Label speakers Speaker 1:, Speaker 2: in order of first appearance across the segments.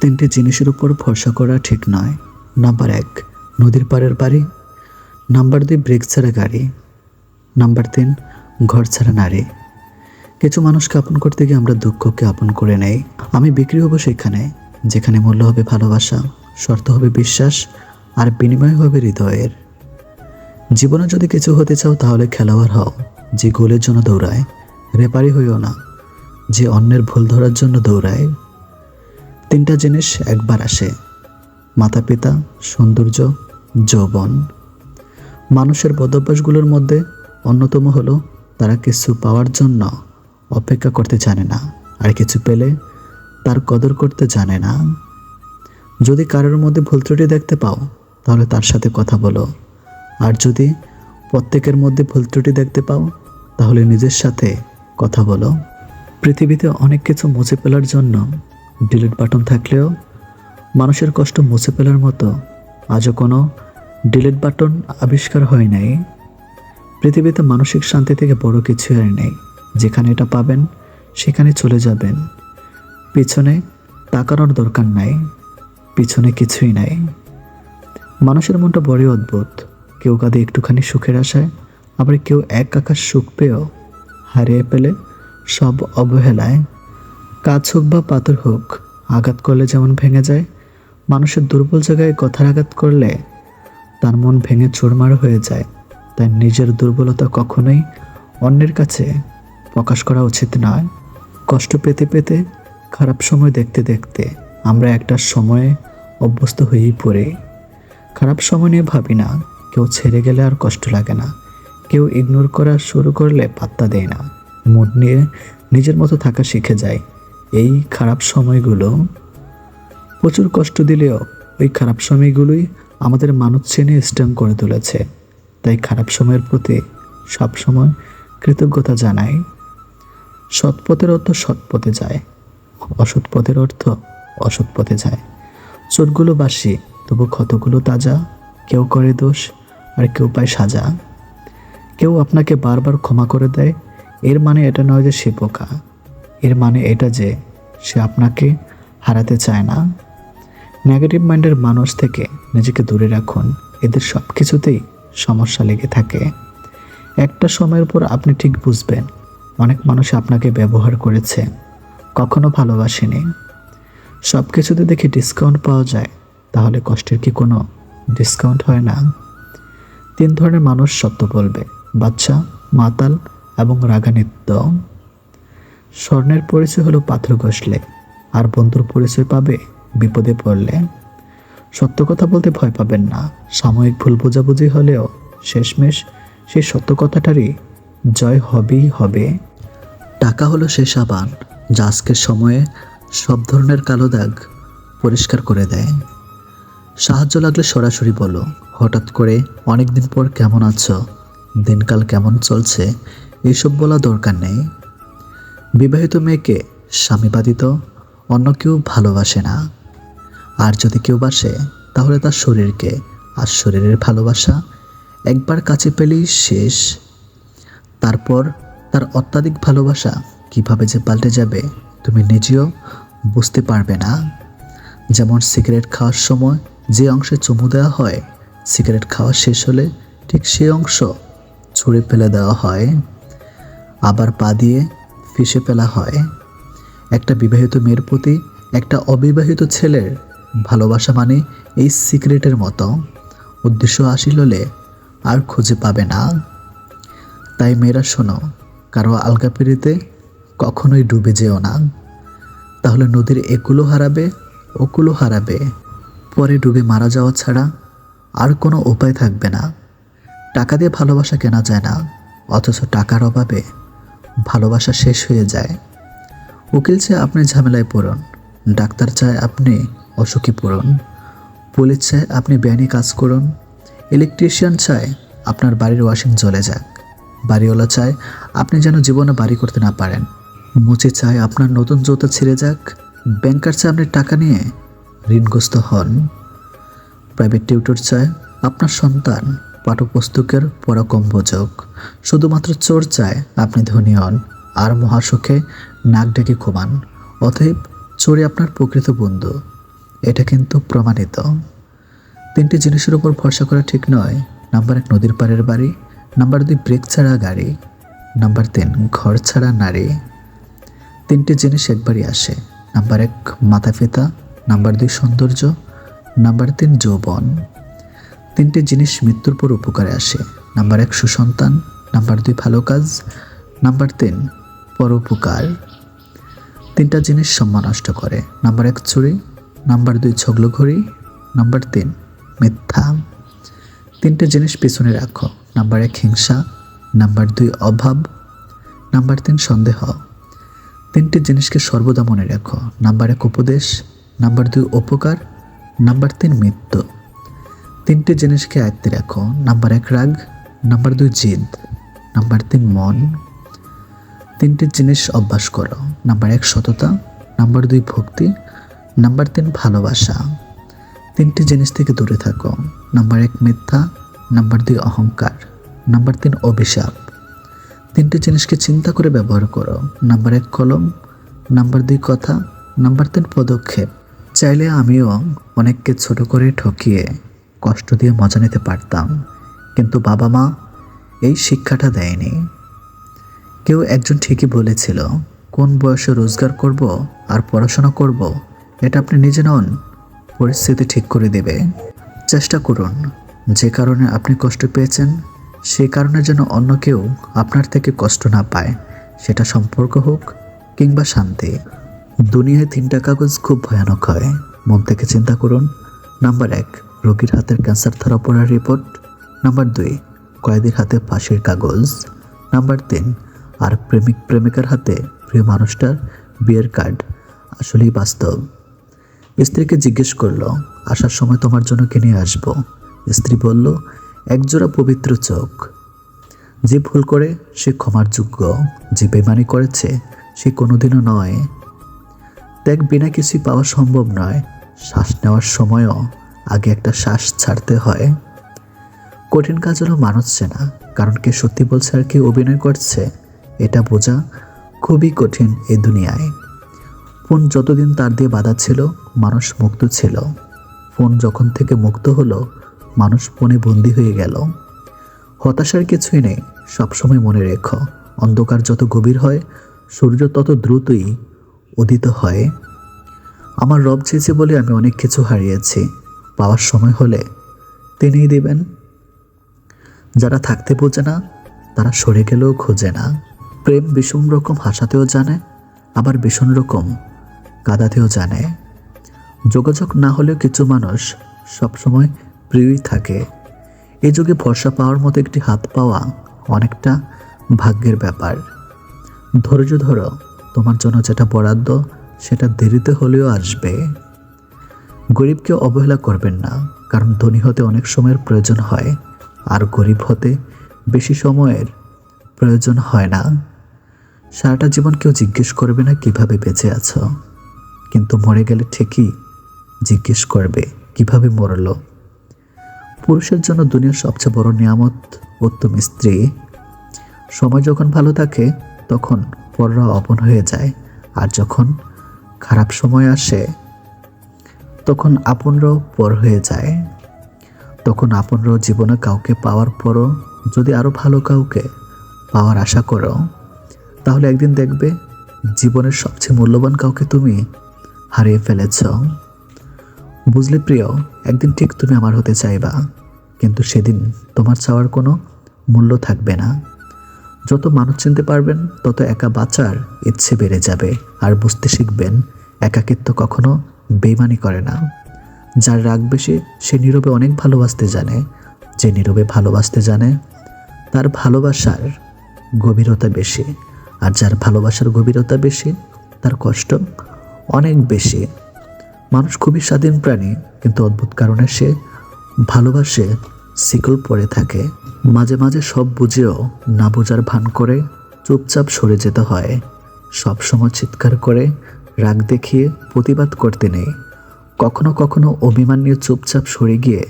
Speaker 1: তিনটি জিনিসের উপর ভরসা করা ঠিক নয়। নাম্বার এক, নদীর পাড়ের বাড়ি। নাম্বার দুই, ব্রেক ছাড়া গাড়ি। নাম্বার তিন, ঘর ছাড়া নারী। কিছু মানুষকে আপন করতে গিয়ে আমরা দুঃখকে আপন করে নেই। আমি বিক্রি হব সেখানে, যেখানে মূল্য হবে ভালোবাসা, শর্ত হবে বিশ্বাস, আর বিনিময় হবে হৃদয়ের। জীবনে যদি কিছু হতে চাও তাহলে খেলোয়াড় হও, যে গোলের জন্য দৌড়ায় রেপারি হইও না, যে অন্যের ভুল ধরার জন্য দৌড়ায় তিনটা জিনিস একবার আসে। মাতা পিতা সৌন্দর্য, যৌবন। মানুষের বদভ্যাসগুলোর মধ্যে অন্যতম হলো তারা কিছু পাওয়ার জন্য অপেক্ষা করতে জানে না আর কিছু পেলে তার কদর করতে জানে না। যদি কারোর মধ্যে ভুল ত্রুটি দেখতে পাও, তাহলে তার সাথে কথা বলো। আর যদি প্রত্যেকের মধ্যে ভুল ত্রুটি দেখতে পাও, তাহলে নিজের সাথে কথা বলো। পৃথিবীতে অনেক কিছু মুছে ফেলার জন্য ডিলিট বাটন থাকলেও মানুষের কষ্ট মুছে ফেলার মতো আজও কোনো ডিলিট বাটন আবিষ্কার হয় নাই। পৃথিবীতে মানসিক শান্তি থেকে বড় কিছু আর নেই। যেখানে এটা পাবেন, সেখানে চলে যাবেন। পিছনে তাকানোর দরকার নাই, পিছনে কিছুই নাই। মানুষের মনটা বড়ই অদ্ভুত। কেউ কাঁদে একটুখানি সুখের আশায়, আবার কেউ এক আকাশ সুখ পেয়েও হারিয়ে পেলে সব অবহেলায়। কাজ হোক বা পাথর হোক, আঘাত করলে যেমন ভেঙে যায়, মানুষের দুর্বল জায়গায় কথার আঘাত করলে তার মন ভেঙে চুরমার হয়ে যায়। তাই নিজের দুর্বলতা কখনোই অন্যের কাছে প্রকাশ করা উচিত নয়। কষ্ট পেতে পেতে, খারাপ সময় দেখতে দেখতে আমরা একটা সময়ে অভ্যস্ত হয়েই পড়ি। খারাপ সময় নিয়ে ভাবি না, কেউ ছেড়ে গেলে আর কষ্ট লাগে না। কেউ ইগনোর করা শুরু করলে পাত্তা দেয় না। মুড নিয়ে নিজের মতো থাকা শিখে যায়। এই খারাপ সময়গুলো প্রচুর কষ্ট দিলেও ওই খারাপ সময়গুলোই আমাদের মানুষ চেনে স্ট্রং করে তুলেছে। তাই খারাপ সময়ের প্রতি সবসময় কৃতজ্ঞতা জানাই। সৎ পথের অর্থ সৎ পথে যায়। অসৎ পথের অর্থ অসৎ পথে যায়। চোটগুলো বাসি, তবু ক্ষতগুলো তাজা। কেউ করে দোষ আর কেউ পায় সাজা। কেউ আপনাকে বারবার ক্ষমা করে দেয়। এর মানে এটা নয় যে সে বোকা। এর মানে এটা যে সে আপনাকে হারাতে চায় না। নেগেটিভ মাইন্ডের মানুষ থেকে নিজেকে দূরে রাখুন। এদের সব কিছুতেই সমস্যা লেগে থাকে। একটা সময়ের পর আপনি ঠিক বুঝবেন, অনেক মানুষ আপনাকে ব্যবহার করেছে, কখনো ভালোবাসেনি। সব কিছুতে দেখি ডিসকাউন্ট পাওয়া যায়, তাহলে কষ্টের কি কোনো ডিসকাউন্ট হয় না? তিন ধরনের মানুষ সত্য বলবে, বাচ্চা, মাতাল এবং রাগানিত্য স্বর্ণের পরিচয় হলো পাথর ঘষলে, আর বন্ধুর পরিচয় পাবে বিপদে পড়লে। সত্য কথা বলতে ভয় পাবেন না। সাময়িক ভুল বোঝাবুঝি হলেও শেষমেশ সেই সত্য কথাটারই জয় হবেই হবে। টাকা হলো সে সাবান, যা আজকের সময়ে সব ধরনের কালো দাগ পরিষ্কার করে দেয়। সাহায্য লাগলে সরাসরি বলো, হঠাৎ করে অনেক দিন পর কেমন আছো? দিনকাল কেমন চলছে? এইসব বলা দরকার নেই। বিবাহিত মেয়েকে স্বামী বাদিত অন্য কেউ ভালোবাসে না। আর যদি কেউ বাসে, তাহলে তার শরীরকে আর শরীরের ভালোবাসা একবার কাছে পেলেই শেষ। তারপর তার অত্যাধিক ভালোবাসা কীভাবে যে পাল্টে যাবে, তুমি নিজেও বুঝতে পারবে না। যেমন সিগারেট খাওয়ার সময় যে অংশে চুমু দেওয়া হয়, সিগারেট খাওয়া শেষ হলে ঠিক সেই অংশ ছুঁড়ে ফেলে দেওয়া হয়। আবার পা দিয়ে ফিসে ফেলা হয়। একটা বিবাহিত মেয়ের প্রতি একটা অবিবাহিত ছেলের ভালোবাসা মানে এই সিগারেটের মতো। উদ্দেশ্য আসিল হলে আর খুঁজে পাবে না। তাই মেয়েরা, শোনো, কারও আলগা পেরিতে কখনোই ডুবে যেও না। তাহলে নদীর একুলো হারাবে, ওকুলো হারাবে। পরে ডুবে মারা যাওয়া ছাড়া আর কোনো উপায় থাকবে না। টাকা দিয়ে ভালোবাসা কেনা যায় না, অথচ টাকার অভাবে ভালোবাসা শেষ হয়ে যায়। উকিল চায় আপনি ঝামেলায় পড়ুন। ডাক্তার চায় আপনি অসুখী পড়ুন। পুলিশ চায় আপনি ব্যানি কাজ করুন। ইলেকট্রিশিয়ান চায় আপনার বাড়ির ওয়াশিং জ্বলে যাক। বাড়িওয়ালা চায় আপনি যেন জীবনে বাড়ি করতে না পারেন। মুচি চায় আপনার নতুন জুতো ছিঁড়ে যাক। ব্যাংকার চায় আপনি টাকা নিয়ে ঋণগ্রস্ত হন। প্রাইভেট টিউটর চায় আপনার সন্তান। পাঠ্যপুস্তকের পড়া কম বোঝক শুধুমাত্র চোর চায় আপনি ধনী হন, আর মহাসুখে নাক ডেকে ঘুমান। অতএব চোরে আপনার প্রকৃত বন্ধু, এটা কিন্তু প্রমাণিত। তিনটি জিনিসের উপর ভরসা করা ঠিক নয়। নাম্বার এক, নদীর পাড়ের বাড়ি। নাম্বার দুই, ব্রেক ছাড়া গাড়ি। নাম্বার তিন, ঘর ছাড়া নারী। তিনটি জিনিস একবারই আসে। নাম্বার এক মাতা পিতা নাম্বার দুই, সৌন্দর্য। নাম্বার তিন, যৌবন। তিনটি জিনিস মৃত্যুর পর উপকারে আসে। নাম্বার এক, সুসন্তান। নাম্বার দুই, ভালো কাজ। নাম্বার তিন, পরোপকার। তিনটা জিনিস সম্মান নষ্ট করে। নাম্বার এক, চুরি। নাম্বার দুই ছগলো ঘড়ি নাম্বার তিন, মিথ্যা। তিনটে জিনিস পিছনে রাখো। নাম্বার এক, হিংসা। নাম্বার দুই, অভাব। নাম্বার তিন, সন্দেহ। তিনটি জিনিসকে সর্বদা মনে রাখো। নাম্বার এক, উপদেশ। নাম্বার দুই, উপকার। নাম্বার তিন, মৃত্যু। তিনটি জিনিসকে আয়ত্তে রাখো? নাম্বার এক, রাগ। নাম্বার দুই, জিদ। নাম্বার তিন, মন। তিনটি জিনিস অভ্যাস করো। নাম্বার এক, সততা। নাম্বার দুই, ভক্তি। নাম্বার তিন, ভালোবাসা। তিনটি জিনিস থেকে দূরে থাকো। নাম্বার এক, মিথ্যা। নাম্বার দুই, অহংকার। নাম্বার তিন, অভিশাপ। তিনটি জিনিসকে চিন্তা করে ব্যবহার করো? নাম্বার এক, কলম। নাম্বার দুই, কথা। নাম্বার তিন, পদক্ষেপ। চাইলে আমিও অনেককে ছোট করে ঠকিয়ে কষ্ট দিয়ে মজা নিতে পারতাম। কিন্তু বাবা মা এই শিক্ষাটা দেয়নি। কেউ একজন ঠিকই বলেছিল, কোন বয়সে রোজগার করব আর পড়াশোনা করব, এটা আপনি নিজে নন, পরিস্থিতি ঠিক করে দেবে। চেষ্টা করুন, যে কারণে আপনি কষ্ট পেয়েছেন সেই কারণে যেন অন্য কেউ আপনার থেকে কষ্ট না পায়, সেটা সম্পর্ক হোক কিংবা শান্তি। দুনিয়ায় তিনটা কাগজ খুব ভয়ানক হয়, মন থেকে চিন্তা করুন। নাম্বার এক রোগীর হাতের ক্যান্সার ধরা পড়ার রিপোর্ট নাম্বার দুই, কয়েদির হাতে ফাঁসির কাগজ। নাম্বার তিন, আর প্রেমিক প্রেমিকার হাতে প্রিয় মানুষটার বিয়ের কার্ড আসলেই বাস্তব। স্ত্রীকে জিজ্ঞেস করল, আসার সময় তোমার জন্য কিনে আসব? স্ত্রী বলল, একজোড়া পবিত্র চোখ। যে ভুল করে, সে ক্ষমার যোগ্য। যে বেমানি করেছে, সে কোনোদিনও নয়। ত্যাগ বিনা কিছুই পাওয়া সম্ভব নয়। শ্বাস নেওয়ার সময়ও আগে একটা শ্বাস ছাড়তে হয়। কঠিন কাজ হলো মানুষ চেনা কারণ কে সত্যি বলছে আর কে অভিনয় করছে, এটা বোঝা খুবই কঠিন এ দুনিয়ায়। ফোন যতদিন তার দিয়ে বাধা ছিল, মানুষ মুক্ত ছিল। ফোন যখন থেকে মুক্ত হলো, মানুষ ফোনে বন্দি হয়ে গেল। হতাশার কিছুই নেই, সবসময় মনে রেখো, অন্ধকার যত গভীর হয়, সূর্য তত দ্রুতই উদিত হয়। আমার রব চেয়েছে বলে আমি অনেক কিছু হারিয়েছি। পাওয়ার সময় হলে তিনিই দেবেন। যারা থাকতে বোঝে না, তারা সরে গেলেও খোঁজে না। প্রেম ভীষণ রকম হাসাতেও জানে, আবার ভীষণ রকম কাঁদাতেও জানে। যোগাযোগ না হলেও কিছু মানুষ সবসময় প্রিয়ই থাকে। এই যুগে ভরসা পাওয়ার মতো একটি হাত পাওয়া অনেকটা ভাগ্যের ব্যাপার। ধৈর্য ধরো, তোমার জন্য যেটা বরাদ্দ, সেটা দেরিতে হলেও আসবে। গরিবকে অবহেলা করবেন না, কারণ ধনী হতে অনেক সময়ের প্রয়োজন হয়, আর গরিব হতে বেশি সময়ের প্রয়োজন হয় না। সারাটা জীবন কেউ জিজ্ঞেস করবে না কীভাবে বেঁচে আছো, কিন্তু মরে গেলে ঠিকই জিজ্ঞেস করবে কীভাবে মরলো। পুরুষের জন্য দুনিয়ার সবচেয়ে বড় নিয়ামত উত্তম স্ত্রী। সময় যখন ভালো থাকে, তখন পররা অপন হয়ে যায়, আর যখন খারাপ সময় আসে তখন আপনরাও পর হয়ে যায়, তখন আপনরাও জীবনে কাউকে পাওয়ার পরও যদি আরও ভালো কাউকে পাওয়ার আশা করো, তাহলে একদিন দেখবে জীবনের সবচেয়ে মূল্যবান কাউকে তুমি হারিয়ে ফেলেছ। বুঝলে প্রিয়, একদিন ঠিক তুমি আমার হতে চাইবা, কিন্তু সেদিন তোমার চাওয়ার কোনো মূল্য থাকবে না। যত মানুষ চিনতে পারবেন, তত একা বাঁচার ইচ্ছে বেড়ে যাবে, আর বুঝতে শিখবেন একাকিত্ব কখনো বেমানি করে না। যার রাগ বেশি, সে নীরবে অনেক ভালোবাসতে জানে। যে নীরবে ভালোবাসতে জানে, তার ভালোবাসার গভীরতা বেশি। আর যার ভালোবাসার গভীরতা বেশি, তার কষ্ট অনেক বেশি। মানুষ খুবই স্বাধীন প্রাণী, কিন্তু অদ্ভুত কারণে সে ভালোবাসে শিকল পড়ে থাকে। মাঝে মাঝে সব বুঝেও না বোঝার ভান করে চুপচাপ সরে যেতে হয়। সব সময় চিৎকার করে রাগ দেখিয়ে প্রতিবাদ করতে নেই। কখনো কখনো অভিমান নিয়ে চুপচাপ সরে গিয়ে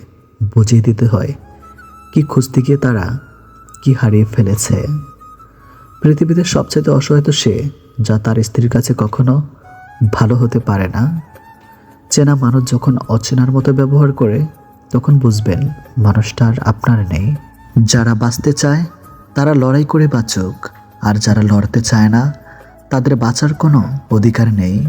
Speaker 1: বুঝিয়ে দিতে হয়, কি খুঁজতে গিয়ে তারা কি হারিয়ে ফেলেছে। পৃথিবীতে সবচেয়ে অসহায় তো সে, যা তার স্ত্রীর কাছে কখনো ভালো হতে পারে না। চেনা মানুষ যখন অচেনার মতো ব্যবহার করে, তখন বুঝবেন মানুষটা আর আপনার নেই। যারা বাঁচতে চায়, তারা লড়াই করে বাঁচুক, আর যারা লড়তে চায় না তাদের বাঁচার কোনো অধিকার নেই।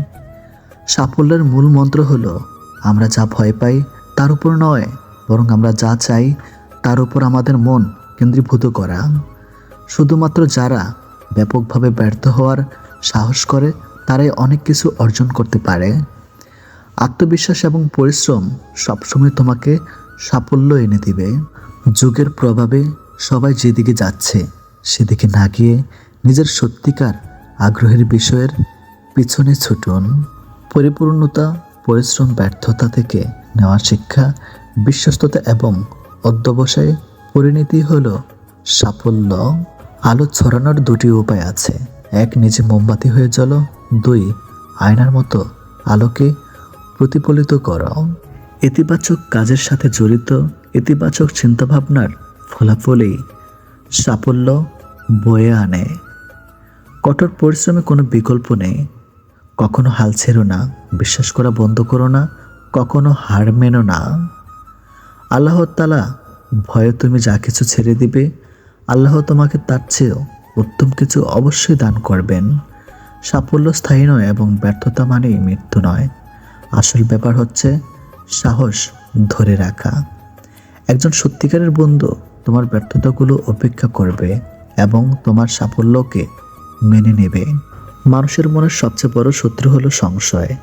Speaker 1: সাফল্যের মূল মন্ত্র হলো, আমরা যা ভয় পাই তার উপর নয়, বরং আমরা যা চাই তার উপর আমাদের মন কেন্দ্রীভূত করা। শুধুমাত্র যারা ব্যাপকভাবে ব্যর্থ হওয়ার সাহস করে, তারাই অনেক কিছু অর্জন করতে পারে। আত্মবিশ্বাস এবং পরিশ্রম সবসময় তোমাকে সাফল্য এনে দিবে। যুগের প্রভাবে সবাই যেদিকে যাচ্ছে, সেদিকে না গিয়ে নিজের সত্যিকার আগ্রহের বিষয়ের পিছনে ছুটুন। পরিপূর্ণতা, পরিশ্রম, ব্যর্থতা থেকে নেওয়া শিক্ষা, বিশ্বস্ততা এবং অধ্যবসায় পরিণতি হল সাফল্য। আলো ছড়ানোর দুটি উপায় আছে। এক, নিজে মোমবাতি হয়ে চলো দুই, আয়নার মতো আলোকে প্রতিফলিত করো। ইতিবাচক কাজের সাথে জড়িত ইতিবাচক চিন্তাভাবনার ফলাফলেই সাফল্য বয়ে আনে। কঠোর পরিশ্রমে কোনো বিকল্প নেই। কখনো হাল ছেড়ো না, বিশ্বাস করা বন্ধ করো না, কখনো হার মেনো না। আল্লাহ তালা ভয়ে তুমি যা কিছু ছেড়ে দিবে, আল্লাহ তোমাকে তার চেয়েও উত্তম কিছু অবশ্যই দান করবেন। সাফল্য স্থায়ী নয় এবং ব্যর্থতা মানেই মৃত্যু নয়। আসল ব্যাপার হচ্ছে সাহস ধরে রাখা। একজন সত্যিকারের বন্ধু তোমার ব্যর্থতাগুলো উপেক্ষা করবে এবং তোমার সাফল্যকে মেনে নেবে। মানুষের মনের সবচেয়ে বড় শত্রু হলো সংশয়,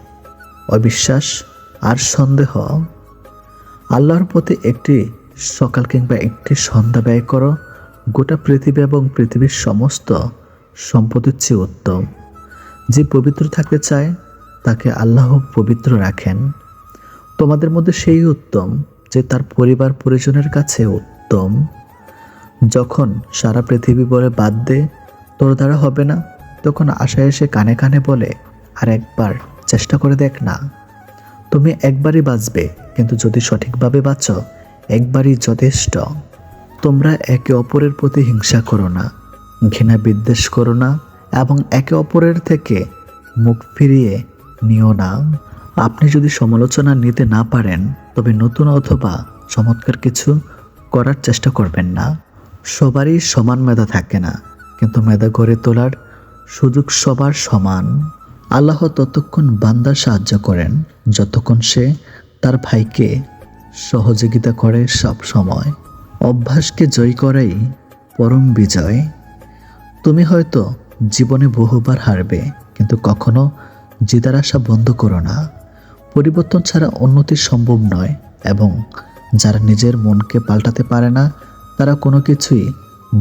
Speaker 1: অবিশ্বাস আর সন্দেহ। আল্লাহর পথে একটি সকাল কিংবা একটি সন্ধ্যা ব্যয় করো। গোটা পৃথিবী এবং পৃথিবীর সমস্ত সম্পদের চেয়ে উত্তম। যে পবিত্র থাকতে চায়, তাকে আল্লাহ পবিত্র রাখেন। তোমাদের মধ্যে সেই উত্তম যে তার পরিবার পরিজনের কাছে উত্তম। যখন সারা পৃথিবী বলে বাদ দে তোর দ্বারা হবে না। তখন আশা এসে কানে কানে বলে, আর একবার চেষ্টা করে দেখ না। তুমি একবারই বাঁচবে, কিন্তু যদি সঠিকভাবে বাঁচো, একবারই যথেষ্ট। তোমরা একে অপরের প্রতি হিংসা করো না, ঘৃণা বিদ্বেষ করো না, এবং একে অপরের থেকে মুখ ফিরিয়ে নিও না। আপনি যদি সমালোচনা নিতে না পারেন, তবে নতুন অথবা চমৎকার কিছু করার চেষ্টা করবেন না। সবারই সমান মেধা থাকে না। কিন্তু মেধা গড়ে তোলার সুযোগ সবার সমান। আল্লাহ ততক্ষণ বান্দার সাহায্য করেন, যতক্ষণ সে তার ভাইকে সহযোগিতা করে সব সময়। অভ্যাসকে জয় করাই পরম বিজয়। তুমি হয়তো জীবনে বহুবার হারবে, কিন্তু কখনো জেতার আশা বন্ধ করো না। পরিবর্তন ছাড়া উন্নতি সম্ভব নয় এবং যারা নিজের মনকে পাল্টাতে পারে না, তারা কোনো কিছুই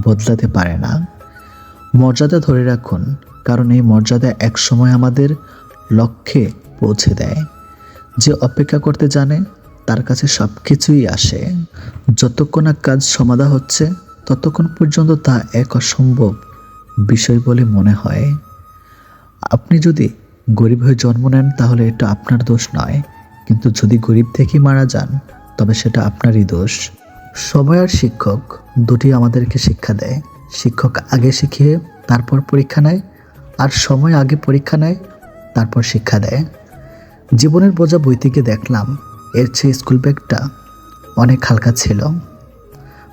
Speaker 1: বদলাতে পারে না। মর্যাদা ধরে রাখুন, কারণ এই মর্যাদা একসময় আমাদের লক্ষ্যে পৌঁছে দেয়। যে অপেক্ষা করতে জানে, তার কাছে সব কিছুই আসে। যতক্ষণ না কাজ সমাধা হচ্ছে, ততক্ষণ পর্যন্ত তা এক অসম্ভব বিষয় বলে মনে হয়। আপনি যদি গরিব হয়ে জন্ম নেন, তাহলে এটা আপনার দোষ নয়। কিন্তু যদি গরিব থেকেই মারা যান, তবে সেটা আপনারই দোষ। সময় আর শিক্ষক, দুটি আমাদেরকে শিক্ষা দেয়। শিক্ষক আগে শিখিয়ে, তারপর পরীক্ষা নেয়, আর সময় আগে পরীক্ষা নেয়, তারপর শিক্ষা দেয়। জীবনের বোঝা বই থেকে দেখলাম, এর চেয়ে স্কুল ব্যাগটা অনেক হালকা ছিল।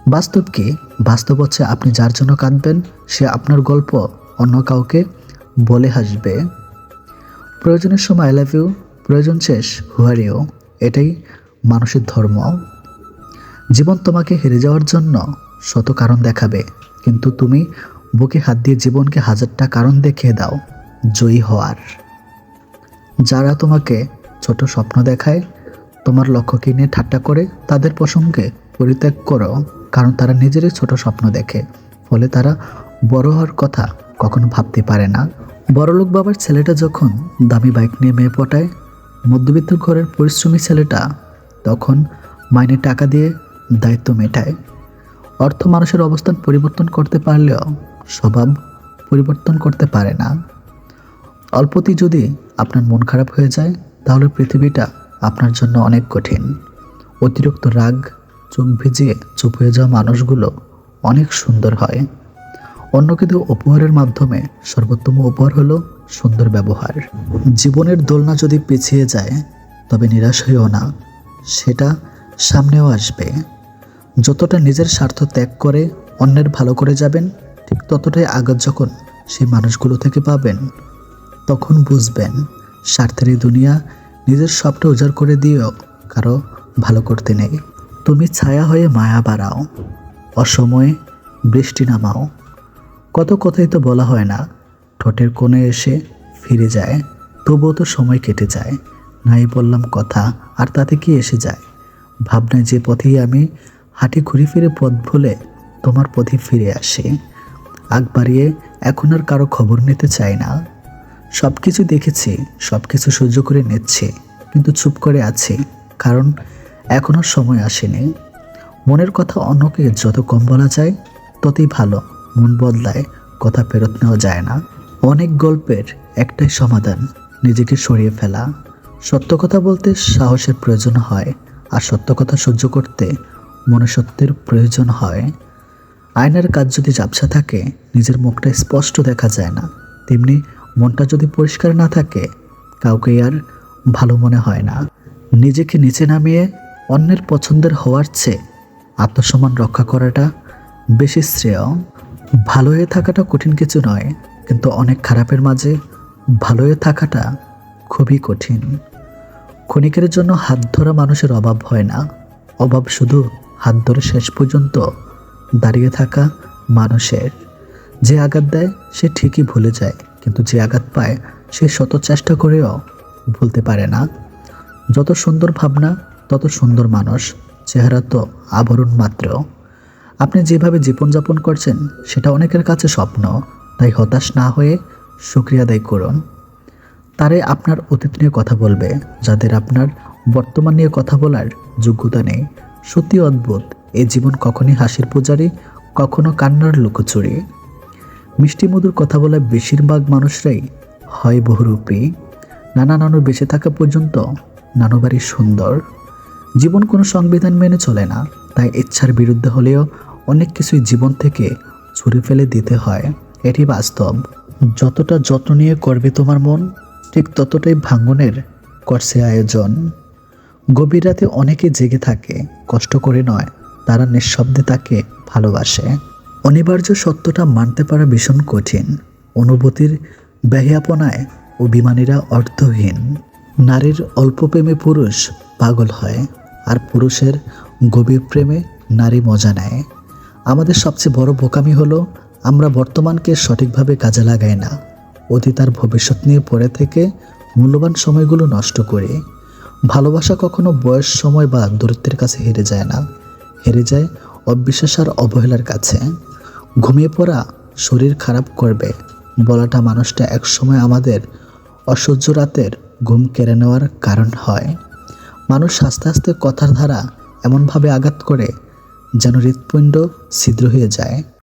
Speaker 1: বাস্তব কি? বাস্তব হচ্ছে আপনি যার জন্য কাঁদবেন, সে আপনার গল্প অন্য কাউকে বলে হাসবে। প্রয়োজনের সময় আই লাভ ইউ প্রয়োজন শেষ হুয়ার ইউ এটাই মানুষের ধর্ম। জীবন তোমাকে হেরে যাওয়ার জন্য শত কারণ দেখাবে। কিন্তু তুমি বুকে হাত দিয়ে জীবনকে হাজারটা কারণ দেখিয়ে দাও, জয়ী হওয়ার। যারা তোমাকে ছোট স্বপ্ন দেখায়, তোমার লক্ষ্যকে নিয়ে ঠাট্টা করে, তাদের প্রসঙ্গে পরিত্যাগ করো, কারণ তারা নিজেরই ছোট স্বপ্ন দেখে। ফলে তারা বড় হওয়ার কথা কখনো ভাবতে পারে না। বড়লোক বাবার ছেলেটা যখন দামি বাইক নিয়ে মেয়ে পটায়, মধ্যবিত্ত ঘরের পরিশ্রমী ছেলেটা তখন মাইনে টাকা দিয়ে দায়িত্ব মেটায়। অর্থ মানুষের অবস্থান পরিবর্তন করতে পারলেও স্বভাব পরিবর্তন করতে পারে না। অল্পতেই যদি আপনার মন খারাপ হয়ে যায়, তাহলে পৃথিবীটা আপনার জন্য অনেক কঠিন। অতিরিক্ত রাগ, চোখ ভিজিয়ে চুপ হয়ে যাওয়া মানুষগুলো অনেক সুন্দর হয়। অন্য কিন্তু উপহারের মাধ্যমে সর্বোত্তম উপহার হলো সুন্দর ব্যবহার। জীবনের দোলনা যদি পিছিয়ে যায়, তবে নিরাশ হইও না, সেটা সামনেও আসবে। যতটা নিজের স্বার্থ ত্যাগ করে অন্যের ভালো করে যাবেন, ঠিক ততটাই আঘাত যখন সেই মানুষগুলো থেকে পাবেন। তখন বুঝবেন, স্বার্থের এই দুনিয়া নিজের সবটা উজাড় করে দিয়েও কারও ভালো করতে নেই। তুমি ছায়া হয়ে মায়া বাড়াও, অসময়ে বৃষ্টি নামাও। কত কথাই তো বলা হয় না, ঠোঁটের কোণে এসে ফিরে যায়, তবুও তো সময় কেটে যায়। নাই বললাম কথা, আর তাতে কি এসে যায়? ভাবনায় যে পথেই আমি হাঁটি ঘুরে ফিরে পথ ভুলে তোমার পথে ফিরে আসে। আগ বাড়িয়ে এখন আর কারও খবর নিতে চাই না। সব কিছু দেখেছি সব কিছু সহ্য করে নিচ্ছি, কিন্তু চুপ করে আছি, কারণ এখন আর সময় আসেনি। মনের কথা অন্যকে যত কম বলা যায়, ততই ভালো, মন বদলায়, কথা ফেরত নেওয়া যায় না। অনেক গল্পের একটাই সমাধান, নিজেকে সরিয়ে ফেলা। সত্য কথা বলতে সাহসের প্রয়োজন হয়, আর সত্য কথা সহ্য করতে মনুষ্যত্বের প্রয়োজন হয়। আয়নার কাজ যদি ঝাপসা থাকে, নিজের মুখটা স্পষ্ট দেখা যায় না। তেমনি মনটা যদি পরিষ্কার না থাকে, কাউকে আর ভালো মনে হয় না। নিজেকে নিচে নামিয়ে অন্যের পছন্দের হওয়ার চেয়ে আত্মসম্মান রক্ষা করাটা বেশি শ্রেয়। ভালো হয়ে থাকাটা কঠিন কিছু নয়, কিন্তু অনেক খারাপের মাঝে ভালো হয়ে থাকাটা খুবই কঠিন। ক্ষণিকের জন্য হাত ধরা মানুষের অভাব হয় না। অভাব শুধু হাত ধরে শেষ পর্যন্ত দাঁড়িয়ে থাকা মানুষের যে আঘাত দেয়, সে ঠিকই ভুলে যায়, কিন্তু যে আঘাত পায়, সে শত চেষ্টা করেও ভুলতে পারে না। যত সুন্দর ভাবনা, তত সুন্দর মানুষ, চেহারা তো আবরণ মাত্র। আপনি যেভাবে জীবনযাপন করছেন, সেটা অনেকের কাছে স্বপ্ন, তাই হতাশ না হয়ে শুক্রিয়া আদায় করুন। তারাই আপনার অতীত নিয়ে কথা বলবে, যাদের আপনার বর্তমান নিয়ে কথা বলার যোগ্যতা নেই। সত্যি অদ্ভুত। এই জীবন কখনই হাসির পূজারি কখনো কান্নার লুকোচুরি। মিষ্টি মধুর কথা বলা বেশিরভাগ মানুষরাই হয় বহুরূপী। নানা নানু বেঁচে থাকা পর্যন্ত নানু বাড়ি সুন্দর। জীবন কোনো সংবিধান মেনে চলে না, তাই ইচ্ছার বিরুদ্ধে হলেও অনেক কিছুই জীবন থেকে ছুঁড়ে ফেলে দিতে হয়। এটি বাস্তব। যতটা যত্ন নিয়ে করবে তোমার মন, ঠিক ততটাই ভাঙনের করছে আয়োজন। গভীর রাতে অনেকে জেগে থাকে, কষ্ট করে নয়, তারা নিঃশব্দে তাকে ভালোবাসে। অনিবার্য সত্যটা মানতে পারা ভীষণ কঠিন। অনুভূতির ব্যাহিয়াপনায় অভিমানীরা অর্থহীন। নারীর অল্প প্রেমে পুরুষ পাগল হয়, আর পুরুষের গভীর প্রেমে নারী মজা নেয়। আমাদের সবচেয়ে বড় বোকামি হলো, আমরা বর্তমানকে সঠিকভাবে কাজে লাগাই না। অতীত আর ভবিষ্যৎ নিয়ে পড়ে থেকে মূল্যবান সময়গুলো নষ্ট করি। ভালোবাসা কখনো বয়স, সময় বা দূরত্বের কাছে হেরে যায় না। হেরে যায় অবিশ্বাস আর অবহেলার কাছে। ঘুমিয়ে পড়া শরীর খারাপ করবে। বলাটা মানুষটা একসময় আমাদের অসহ্য রাতের ঘুম কেড়ে নেওয়ার কারণ হয়। মানুষ আস্তে আস্তে কথার ধারা এমনভাবে আঘাত করে যেন হৃৎপিণ্ড ছিদ্র হয়ে যায়।